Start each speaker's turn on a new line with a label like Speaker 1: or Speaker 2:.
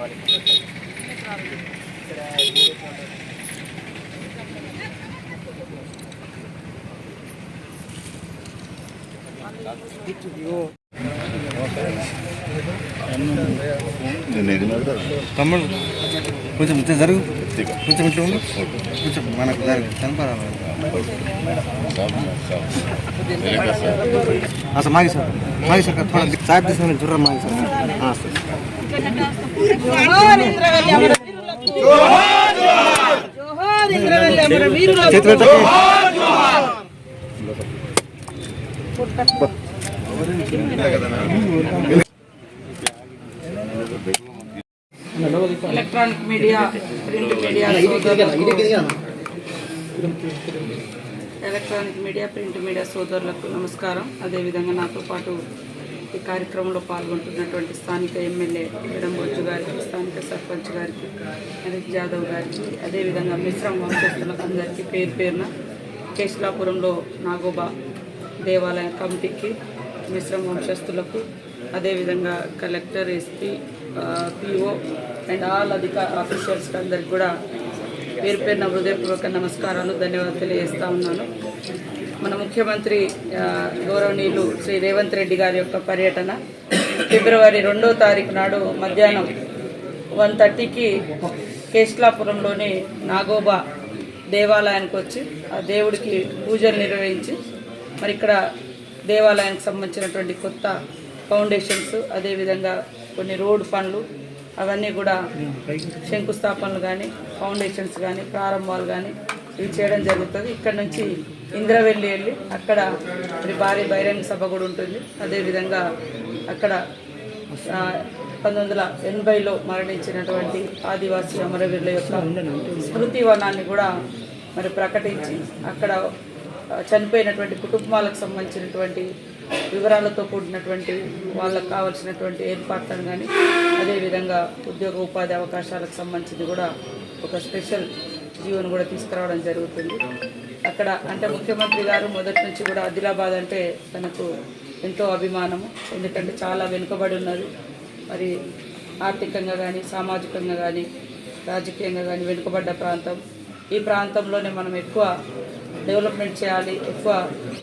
Speaker 1: రావాలి ఇక్కడ తమ్ముడు కొంచెం ఇంత జరుగు. కొంచెం ఇట్లా ఉండు. కొంచెం మనకు జరుగు. కనపడాలి? అసలు మాగి సార్ మాగి సార్ జ్వరం మాగి sir. Sir
Speaker 2: electronic media print media electronic media print media సోదరులకు నమస్కారం. అదేవిధంగా నాతో పాటు ఈ కార్యక్రమంలో పాల్గొంటున్నటువంటి స్థానిక ఎమ్మెల్యే ఎడంబొచ్చు గారికి స్థానిక సర్పంచ్ గారికి హరీష్ జాదవ్ గారికి అదేవిధంగా మిశ్రమ వంశస్థులకు అందరికీ పేరు పేరున కేశలాపురంలో నాగోబా దేవాలయ కమిటీకి మిశ్రమ వంశస్థులకు అదేవిధంగా collector SP PO and all అధికార ఆఫీషియల్స్కి అందరికి కూడా పేరు పేరున హృదయపూర్వక నమస్కారాలు ధన్యవాదాలు తెలియజేస్తా ఉన్నాను. మన ముఖ్యమంత్రి గౌరవనీయులు శ్రీ రేవంత్ రెడ్డి గారి యొక్క పర్యటన ఫిబ్రవరి రెండో తారీఖు నాడు మధ్యాహ్నం వన్ థర్టీకి కేశ్లాపురంలోని నాగోబా దేవాలయానికి వచ్చి ఆ దేవుడికి పూజలు నిర్వహించి మరి ఇక్కడ దేవాలయానికి సంబంధించినటువంటి కొత్త ఫౌండేషన్స్ అదేవిధంగా కొన్ని రోడ్ పనులు అవన్నీ కూడా శంకుస్థాపనలు కానీ ఫౌండేషన్స్ కానీ ప్రారంభాలు కానీ ఇవి చేయడం జరుగుతుంది. ఇక్కడ నుంచి ఇంద్రవెల్లి వెళ్ళి అక్కడ మరి భారీ బహిరంగ సభ కూడా ఉంటుంది. అదేవిధంగా అక్కడ పంతొమ్మిది వందల ఎనభైలో మరణించినటువంటి ఆదివాసీ అమరవీరుల యొక్క స్మృతి వనాన్ని కూడా మరి ప్రకటించి అక్కడ చనిపోయినటువంటి కుటుంబాలకు సంబంధించినటువంటి వివరాలతో కూడినటువంటి వాళ్ళకు కావాల్సినటువంటి ఏర్పాట్లను కానీ అదేవిధంగా ఉద్యోగ ఉపాధి అవకాశాలకు సంబంధించింది కూడా ఒక స్పెషల్ జీవోను కూడా తీసుకురావడం జరుగుతుంది. అక్కడ అంటే ముఖ్యమంత్రి గారు మొదటి నుంచి కూడా ఆదిలాబాద్ అంటే తనకు ఎంతో అభిమానము. ఎందుకంటే చాలా వెనుకబడి ఉన్నది. మరి ఆర్థికంగా కానీ సామాజికంగా కానీ రాజకీయంగా కానీ వెనుకబడ్డ ప్రాంతం. ఈ ప్రాంతంలోనే మనం ఎక్కువ డెవలప్మెంట్ చేయాలి ఎక్కువ